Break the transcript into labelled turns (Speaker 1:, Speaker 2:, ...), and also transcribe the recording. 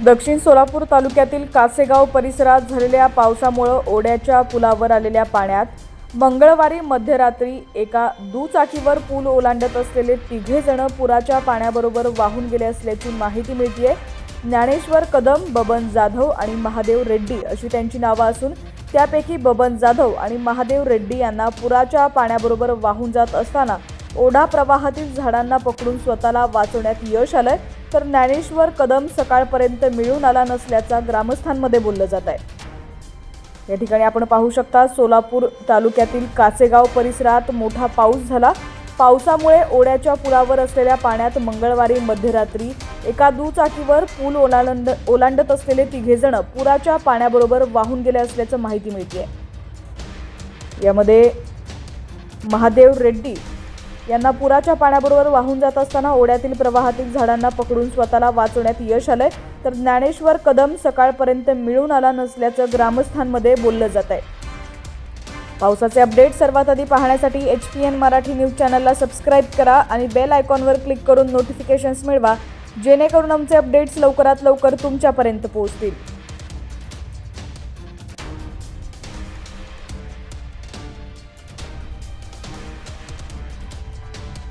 Speaker 1: दक्षिण सोलापूर तालुक्यातील कासेगाव परिसरात झालेल्या पावसामुळं ओढ्याच्या पुलावर आलेल्या पाण्यात मंगळवारी मध्यरात्री एका दुचाकीवर पूल ओलांडत असलेले तिघे जण पुराच्या पाण्याबरोबर वाहून गेले असल्याची माहिती मिळतीये. ज्ञानेश्वर कदम बबन जाधव आणि महादेव रेड्डी अशी त्यांची नावं असून त्यापैकी बबन जाधव आणि महादेव रेड्डी यांना पुराच्या पाण्याबरोबर वाहून जात असताना ओढा प्रवाहातील झाडांना पकडून स्वतःला वाचवण्यात यश आलंय. तर ज्ञानेश्वर कदम सकाळपर्यंत मिळून आला नसल्याचा ग्रामस्थांमध्ये बोललं जात आहे. या ठिकाणी आपण पाहू शकता सोलापूर तालुक्यातील कासेगाव परिसरात मोठा पाऊस झाला. पावसामुळे ओढ्याच्या पुलावर असलेल्या पाण्यात मंगळवारी मध्यरात्री एका दुचाकीवर पूल ओलांड ओलांडत असलेले तिघेजण पुराच्या पाण्याबरोबर वाहून गेले असल्याचं माहिती मिळते यामध्ये महादेव रेड्डी यांना पुराच्या पाण्याबरोबर वाहून जात असताना ओढ्यातील प्रवाहातील झाडांना पकडून स्वतःला वाचवण्यात यश आलंय. तर ज्ञानेश्वर कदम सकाळपर्यंत मिळून आला नसल्याचं ग्रामस्थांमध्ये बोललं जात आहे. पावसाचे अपडेट सर्वात आधी पाहण्यासाठी H P N Marathi news चॅनलला सबस्क्राईब करा आणि बेल आयकॉनवर क्लिक करून नोटिफिकेशन्स मिळवा जेणेकरून आमचे अपडेट्स लवकरात लवकर तुमच्यापर्यंत पोहोचतील.